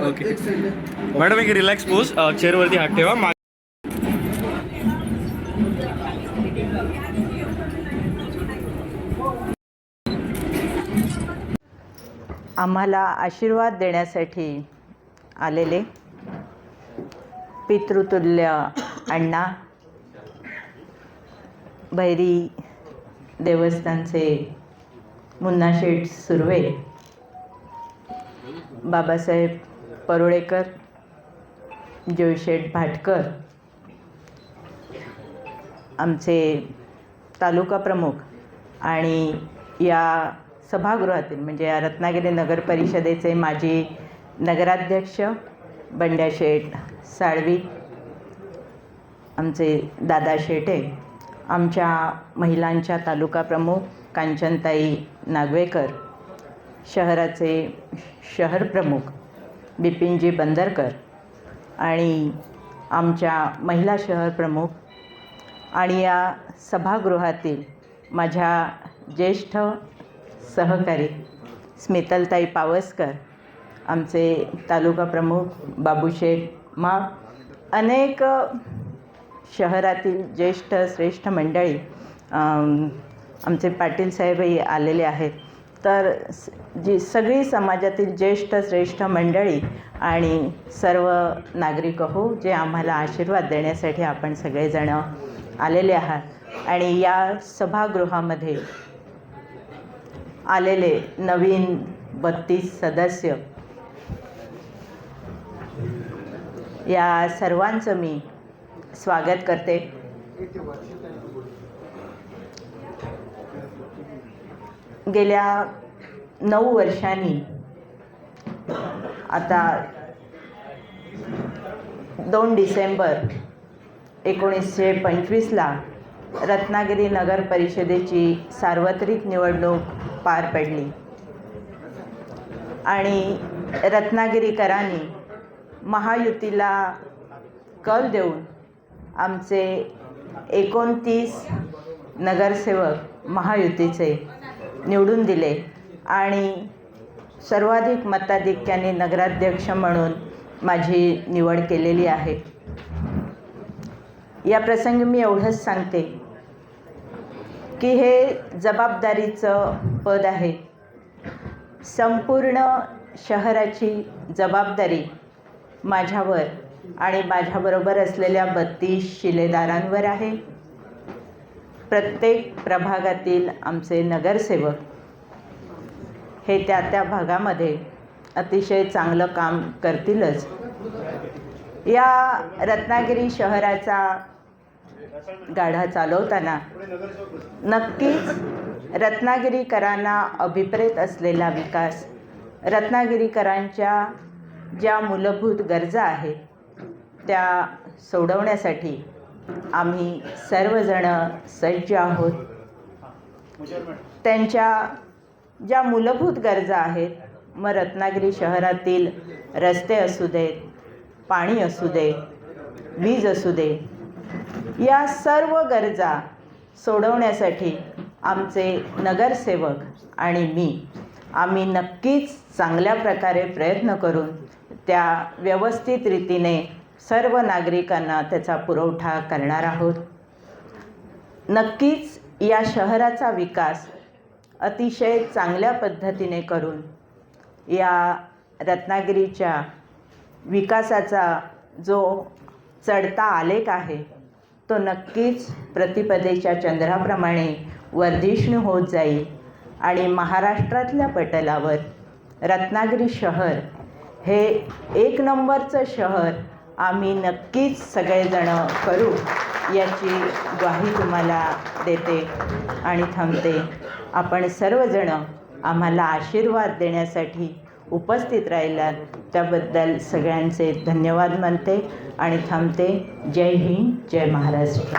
Okay madam एक relax pose चेअरवरती हात ठेवा. आम्हाला आशीर्वाद देण्यासाठी आलेले पितृतुल्य अण्णा भैरी देवस्थानचे मुन्नाशेठ सुर्वे बाबासाहेब परुळेकर जोयशेठ भाटकर आमचे तालुका प्रमुख आणि या सभागृहातील म्हणजे रत्नागिरी नगर परिषदेचे माजी नगराध्यक्ष बंड्याशेठ साळवी आमचे दादा शेटे आमच्या महिलांच्या तालुका प्रमुख कांचनताई नागवेकर शहराचे शहर प्रमुख बिपिनजी बंदरकर आणि आमच्या महिला शहर प्रमुख आणि या सभागृहातील माझ्या ज्येष्ठ सहकारी स्मितलताई पावसकर आमचे तालुका प्रमुख बाबूशेठ मा अनेक शहरातील ज्येष्ठ श्रेष्ठ मंडळी आमचे पाटील साहेबही आलेले आहेत. तर जी सगळी समाजातील ज्येष्ठ श्रेष्ठ मंडळी आणि सर्व नागरिक हो जे आम्हाला आशीर्वाद देण्यासाठी आपण सगळेजणं आलेले आहात. आणि या सभागृहामध्ये आलेले नवीन बत्तीस सदस्य. या सर्वांचं मी स्वागत करते. गेल्या नऊ वर्षांनी आता दोन डिसेंबर एकोणीसशे पंचवीसला रत्नागिरी नगर परिषदेची सार्वत्रिक निवडणूक पार पडली. आणि रत्नागिरीकरांनी महायुतीला कल देऊन आमचे एकोणतीस नगरसेवक महायुतीचे निवडून दिले आणि सर्वाधिक मताधिक्याने नगराध्यक्ष म्हणून माझी निवड केलेली आहे. या प्रसंगी मी एवढंच सांगते. की हे जबाबदारीचं पद आहे. संपूर्ण शहराची जबाबदारी माझ्यावर आणि माझ्याबरोबर असलेल्या बत्तीस शिलेदारांवर आहे. प्रत्येक प्रभागातील आमचे नगरसेवक हे त्या त्या भागामध्ये अतिशय चांगलं काम करतीलच. या रत्नागिरी शहराचा गाढा चालवताना. नक्कीच रत्नागिरीकरांना अभिप्रेत असलेला विकास रत्नागिरीकरांच्या ज्या मूलभूत गरजा आहेत त्या सोडवण्यासाठी आम्ही सर्वजणं सज्ज आहोत. त्यांच्या ज्या मूलभूत गरजा आहेत मग रत्नागिरी शहरातील रस्ते असू देत पाणी असू दे वीज असू दे या सर्व गरजा सोडवण्यासाठी आमचे नगरसेवक आणि मी आम्ही नक्कीच चांगल्या प्रकारे प्रयत्न करून त्या व्यवस्थित रीतीने सर्व नागरिकांना त्याचा पुरवठा करणार आहोत. नक्कीच या शहराचा विकास अतिशय चांगल्या पद्धतीने करून या रत्नागिरीच्या विकासाचा जो चढता आलेख आहे तो नक्कीच प्रतिपदेच्या चंद्राप्रमाणे वर्धिष्णू होत जाईल आणि महाराष्ट्रातल्या पटलावर रत्नागिरी शहर हे एक नंबरचं शहर आम्ही नक्कीच सगळेजणं करू याची ग्वाही तुम्हाला देते आणि थांबते. आपण सर्वजणं आम्हाला आशीर्वाद देण्यासाठी उपस्थित राहिलात त्याबद्दल सगळ्यांचे धन्यवाद मानते आणि थांबते. जय हिंद जय महाराष्ट्र.